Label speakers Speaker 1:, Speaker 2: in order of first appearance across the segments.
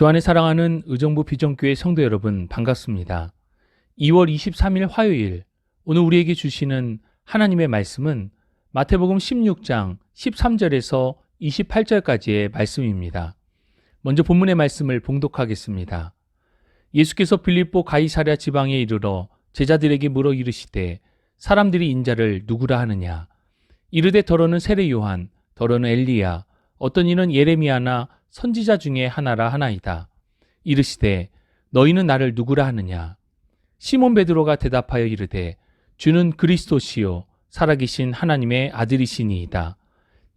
Speaker 1: 주 안에 사랑하는 의정부 비전교회 성도 여러분 반갑습니다. 2월 23일 화요일 오늘 우리에게 주시는 하나님의 말씀은 마태복음 16장 13절에서 28절까지의 말씀입니다. 먼저 본문의 말씀을 봉독하겠습니다. 예수께서 빌립보 가이사랴 지방에 이르러 제자들에게 물어 이르시되 사람들이 인자를 누구라 하느냐 이르되 더러는 세례 요한 더러는 엘리야 어떤 이는 예레미야나 선지자 중에 하나라 하나이다. 이르시되 너희는 나를 누구라 하느냐? 시몬 베드로가 대답하여 이르되 주는 그리스도시요 살아계신 하나님의 아들이시니이다.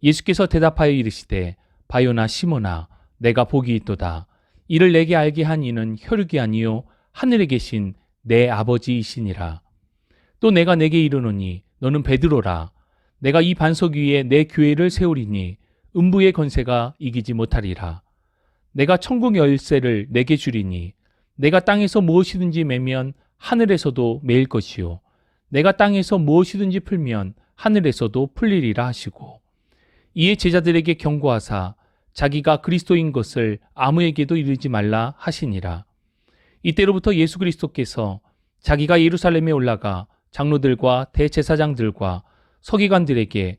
Speaker 1: 예수께서 대답하여 이르시되 바요나 시몬아 내가 복이 있도다. 이를 내게 알게 한 이는 혈육이 아니요 하늘에 계신 내 아버지이시니라. 또 내가 내게 이르노니 너는 베드로라. 내가 이 반석 위에 내 교회를 세우리니 음부의 건세가 이기지 못하리라. 내가 천국 열쇠를 내게 주리니 내가 땅에서 무엇이든지 매면 하늘에서도 매일 것이요 내가 땅에서 무엇이든지 풀면 하늘에서도 풀리리라 하시고 이에 제자들에게 경고하사 자기가 그리스도인 것을 아무에게도 이르지 말라 하시니라. 이때로부터 예수 그리스도께서 자기가 예루살렘에 올라가 장로들과 대제사장들과 서기관들에게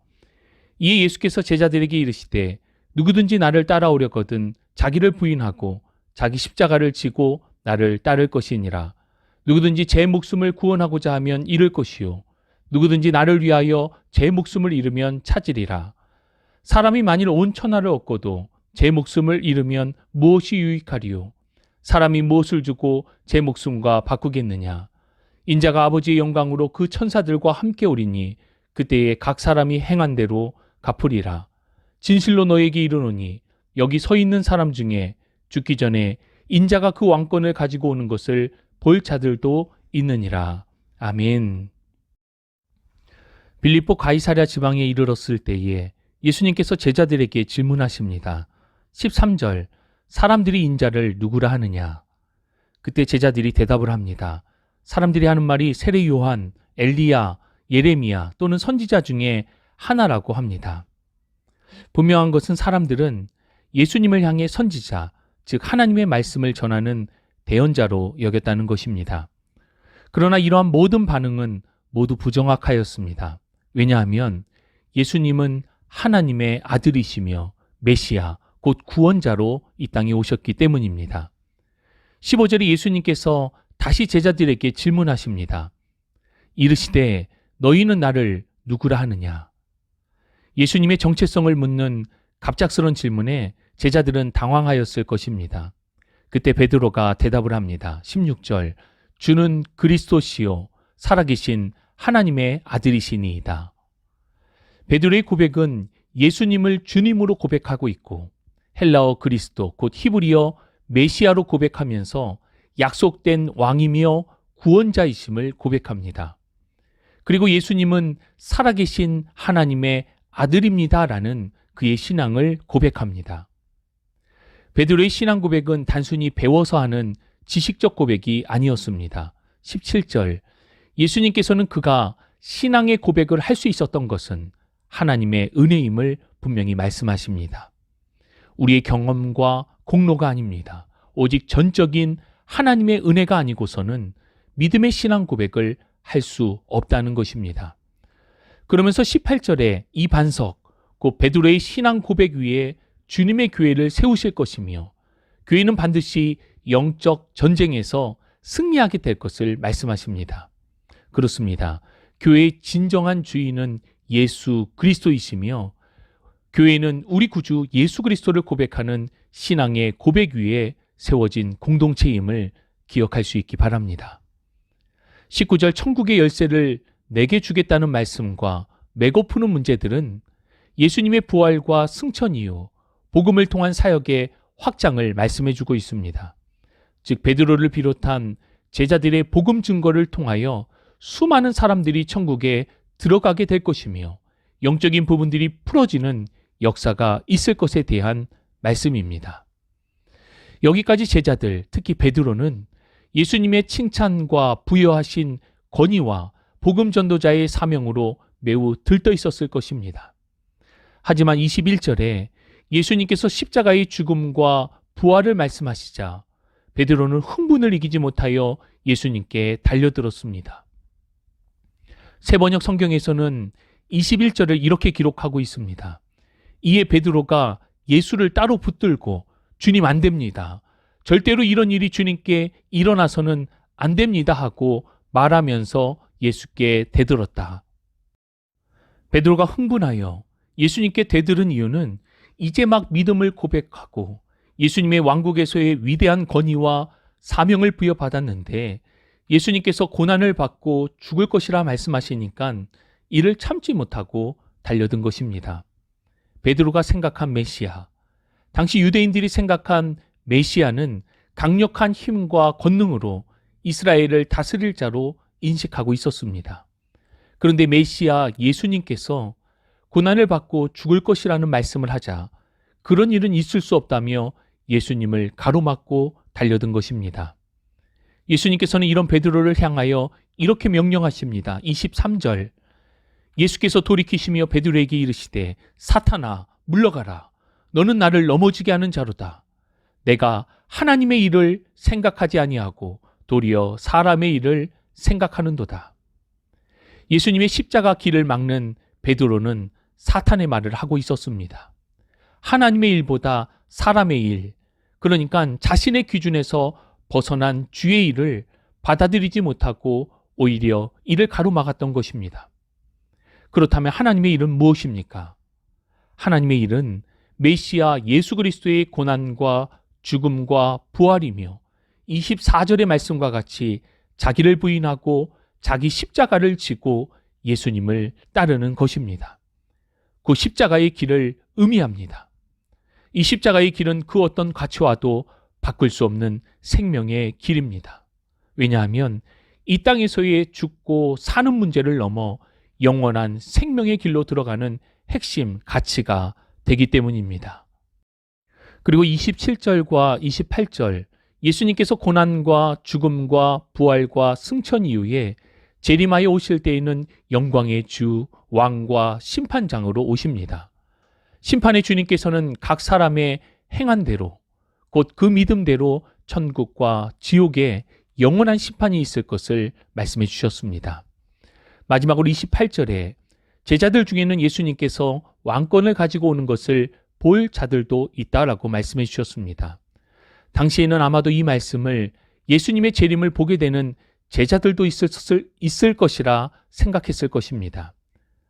Speaker 1: 이에 예수께서 제자들에게 이르시되 누구든지 나를 따라오려거든 자기를 부인하고 자기 십자가를 지고 나를 따를 것이니라. 누구든지 제 목숨을 구원하고자 하면 잃을 것이요. 누구든지 나를 위하여 제 목숨을 잃으면 찾으리라. 사람이 만일 온 천하를 얻고도 제 목숨을 잃으면 무엇이 유익하리요? 사람이 무엇을 주고 제 목숨과 바꾸겠느냐? 인자가 아버지의 영광으로 그 천사들과 함께 오리니 그때에 각 사람이 행한 대로 갚으리라. 진실로 너에게 이르노니 여기 서 있는 사람 중에 죽기 전에 인자가 그 왕권을 가지고 오는 것을 볼 자들도 있느니라. 아멘. 빌립보 가이사랴 지방에 이르렀을 때에 예수님께서 제자들에게 질문하십니다. 13절 사람들이 인자를 누구라 하느냐? 그때 제자들이 대답을 합니다. 사람들이 하는 말이 세례 요한, 엘리야, 예레미야 또는 선지자 중에 하나라고 합니다. 분명한 것은 사람들은 예수님을 향해 선지자, 즉 하나님의 말씀을 전하는 대언자로 여겼다는 것입니다. 그러나 이러한 모든 반응은 모두 부정확하였습니다. 왜냐하면 예수님은 하나님의 아들이시며 메시아, 곧 구원자로 이 땅에 오셨기 때문입니다. 15절에 예수님께서 다시 제자들에게 질문하십니다. 이르시되 너희는 나를 누구라 하느냐? 예수님의 정체성을 묻는 갑작스런 질문에 제자들은 당황하였을 것입니다. 그때 베드로가 대답을 합니다. 16절 주는 그리스도시요 살아계신 하나님의 아들이시니이다. 베드로의 고백은 예수님을 주님으로 고백하고 있고 헬라어 그리스도 곧 히브리어 메시아로 고백하면서 약속된 왕이며 구원자이심을 고백합니다. 그리고 예수님은 살아계신 하나님의 아들입니다라는 그의 신앙을 고백합니다. 베드로의 신앙 고백은 단순히 배워서 하는 지식적 고백이 아니었습니다. 17절 예수님께서는 그가 신앙의 고백을 할 수 있었던 것은 하나님의 은혜임을 분명히 말씀하십니다. 우리의 경험과 공로가 아닙니다. 오직 전적인 하나님의 은혜가 아니고서는 믿음의 신앙 고백을 할 수 없다는 것입니다. 그러면서 18절에 이 반석, 곧 베드로의 신앙 고백 위에 주님의 교회를 세우실 것이며 교회는 반드시 영적 전쟁에서 승리하게 될 것을 말씀하십니다. 그렇습니다. 교회의 진정한 주인은 예수 그리스도이시며 교회는 우리 구주 예수 그리스도를 고백하는 신앙의 고백 위에 세워진 공동체임을 기억할 수 있기 바랍니다. 19절 천국의 열쇠를 내게 주겠다는 말씀과 메고 푸는 문제들은 예수님의 부활과 승천 이후 복음을 통한 사역의 확장을 말씀해 주고 있습니다. 즉 베드로를 비롯한 제자들의 복음 증거를 통하여 수많은 사람들이 천국에 들어가게 될 것이며 영적인 부분들이 풀어지는 역사가 있을 것에 대한 말씀입니다. 여기까지 제자들, 특히 베드로는 예수님의 칭찬과 부여하신 권위와 복음 전도자의 사명으로 매우 들떠 있었을 것입니다. 하지만 21절에 예수님께서 십자가의 죽음과 부활을 말씀하시자 베드로는 흥분을 이기지 못하여 예수님께 달려들었습니다. 세번역 성경에서는 21절을 이렇게 기록하고 있습니다. 이에 베드로가 예수를 따로 붙들고 주님 안 됩니다. 절대로 이런 일이 주님께 일어나서는 안 됩니다 하고 말하면서 예수께 대들었다. 베드로가 흥분하여 예수님께 대들은 이유는 이제 막 믿음을 고백하고 예수님의 왕국에서의 위대한 권위와 사명을 부여받았는데 예수님께서 고난을 받고 죽을 것이라 말씀하시니까 이를 참지 못하고 달려든 것입니다. 베드로가 생각한 메시아, 당시 유대인들이 생각한 메시아는 강력한 힘과 권능으로 이스라엘을 다스릴 자로 인식하고 있었습니다. 그런데 메시아 예수님께서 고난을 받고 죽을 것이라는 말씀을 하자 그런 일은 있을 수 없다며 예수님을 가로막고 달려든 것입니다. 예수님께서는 이런 베드로를 향하여 이렇게 명령하십니다. 23절. 예수께서 돌이키시며 베드로에게 이르시되 사탄아 물러가라. 너는 나를 넘어지게 하는 자로다. 내가 하나님의 일을 생각하지 아니하고 도리어 사람의 일을 생각하는도다. 예수님의 십자가 길을 막는 베드로는 사탄의 말을 하고 있었습니다. 하나님의 일보다 사람의 일, 그러니까 자신의 기준에서 벗어난 주의 일을 받아들이지 못하고 오히려 이를 가로막았던 것입니다. 그렇다면 하나님의 일은 무엇입니까? 하나님의 일은 메시아 예수 그리스도의 고난과 죽음과 부활이며 24절의 말씀과 같이 자기를 부인하고 자기 십자가를 지고 예수님을 따르는 것입니다. 그 십자가의 길을 의미합니다. 이 십자가의 길은 그 어떤 가치와도 바꿀 수 없는 생명의 길입니다. 왜냐하면 이 땅에서의 죽고 사는 문제를 넘어 영원한 생명의 길로 들어가는 핵심 가치가 되기 때문입니다. 그리고 27절과 28절 예수님께서 고난과 죽음과 부활과 승천 이후에 재림하여 오실 때에는 영광의 주 왕과 심판장으로 오십니다. 심판의 주님께서는 각 사람의 행한 대로 곧 그 믿음대로 천국과 지옥에 영원한 심판이 있을 것을 말씀해 주셨습니다. 마지막으로 28절에 제자들 중에는 예수님께서 왕권을 가지고 오는 것을 볼 자들도 있다라고 말씀해 주셨습니다. 당시에는 아마도 이 말씀을 예수님의 재림을 보게 되는 제자들도 있을, 있을 것이라 생각했을 것입니다.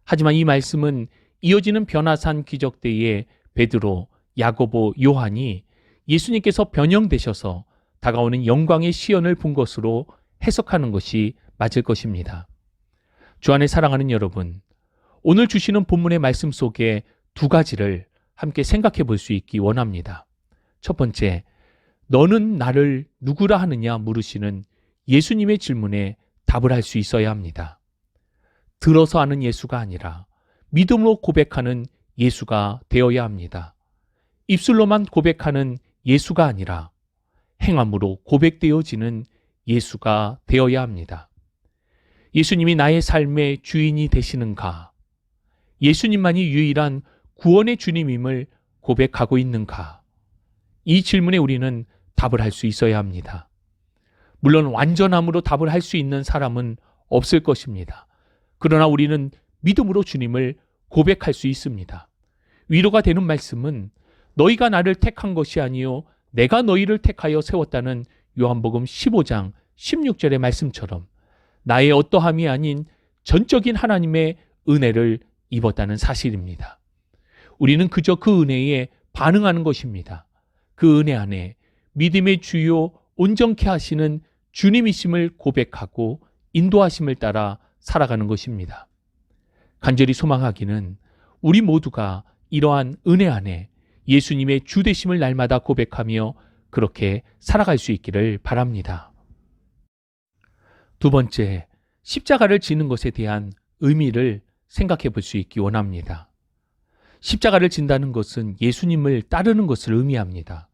Speaker 1: 하지만 이 말씀은 이어지는 변화산 기적 때에 베드로, 야고보, 요한이 예수님께서 변형되셔서 다가오는 영광의 시연을 본 것으로 해석하는 것이 맞을 것입니다. 주 안에 사랑하는 여러분, 오늘 주시는 본문의 말씀 속에 두 가지를 함께 생각해 볼 수 있기 원합니다. 첫 번째, 너는 나를 누구라 하느냐 물으시는 예수님의 질문에 답을 할 수 있어야 합니다. 들어서 하는 예수가 아니라 믿음으로 고백하는 예수가 되어야 합니다. 입술로만 고백하는 예수가 아니라 행함으로 고백되어지는 예수가 되어야 합니다. 예수님이 나의 삶의 주인이 되시는가? 예수님만이 유일한 구원의 주님임을 고백하고 있는가? 이 질문에 우리는 답을 할 수 있어야 합니다. 물론 완전함으로 답을 할 수 있는 사람은 없을 것입니다. 그러나 우리는 믿음으로 주님을 고백할 수 있습니다. 위로가 되는 말씀은 너희가 나를 택한 것이 아니요 내가 너희를 택하여 세웠다는 요한복음 15장 16절의 말씀처럼 나의 어떠함이 아닌 전적인 하나님의 은혜를 입었다는 사실입니다. 우리는 그저 그 은혜에 반응하는 것입니다. 그 은혜 안에 믿음의 주요 온전케 하시는 주님이심을 고백하고 인도하심을 따라 살아가는 것입니다. 간절히 소망하기는 우리 모두가 이러한 은혜 안에 예수님의 주되심을 날마다 고백하며 그렇게 살아갈 수 있기를 바랍니다. 두 번째, 십자가를 지는 것에 대한 의미를 생각해 볼 수 있기 원합니다. 십자가를 진다는 것은 예수님을 따르는 것을 의미합니다.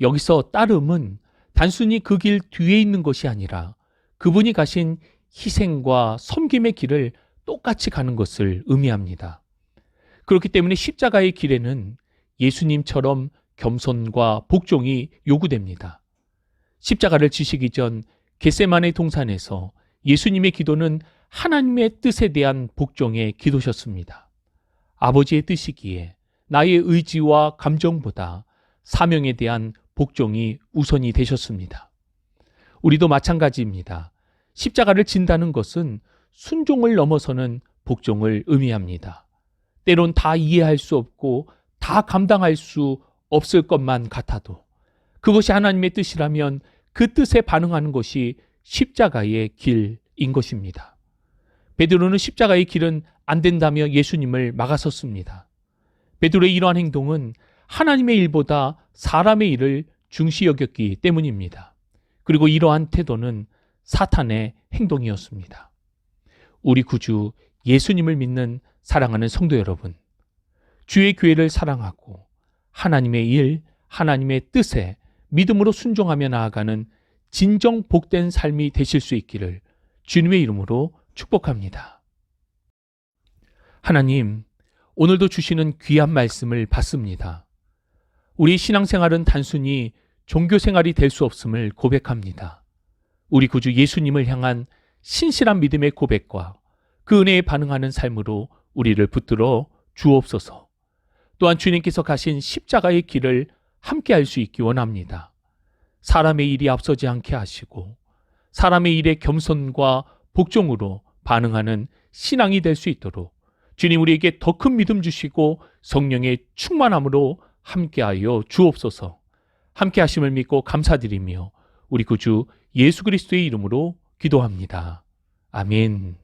Speaker 1: 여기서 따름은 단순히 그 길 뒤에 있는 것이 아니라 그분이 가신 희생과 섬김의 길을 똑같이 가는 것을 의미합니다. 그렇기 때문에 십자가의 길에는 예수님처럼 겸손과 복종이 요구됩니다. 십자가를 지시기 전 겟세만의 동산에서 예수님의 기도는 하나님의 뜻에 대한 복종의 기도셨습니다. 아버지의 뜻이기에 나의 의지와 감정보다 사명에 대한 복종이 우선이 되셨습니다. 우리도 마찬가지입니다. 십자가를 진다는 것은 순종을 넘어서는 복종을 의미합니다. 때론 다 이해할 수 없고 다 감당할 수 없을 것만 같아도 그것이 하나님의 뜻이라면 그 뜻에 반응하는 것이 십자가의 길인 것입니다. 베드로는 십자가의 길은 안 된다며 예수님을 막아섰습니다. 베드로의 이러한 행동은 하나님의 일보다 사람의 일을 중시 여겼기 때문입니다. 그리고 이러한 태도는 사탄의 행동이었습니다. 우리 구주 예수님을 믿는 사랑하는 성도 여러분, 주의 교회를 사랑하고 하나님의 일, 하나님의 뜻에 믿음으로 순종하며 나아가는 진정 복된 삶이 되실 수 있기를 주님의 이름으로 축복합니다. 하나님, 오늘도 주시는 귀한 말씀을 받습니다. 우리 신앙생활은 단순히 종교 생활이 될 수 없음을 고백합니다. 우리 구주 예수님을 향한 신실한 믿음의 고백과 그 은혜에 반응하는 삶으로 우리를 붙들어 주옵소서. 또한 주님께서 가신 십자가의 길을 함께 할 수 있기 원합니다. 사람의 일이 앞서지 않게 하시고 사람의 일에 겸손과 복종으로 반응하는 신앙이 될 수 있도록 주님 우리에게 더 큰 믿음 주시고 성령의 충만함으로 함께하여 주옵소서. 함께 하심을 믿고 감사드리며 우리 구주 예수 그리스도의 이름으로 기도합니다. 아멘.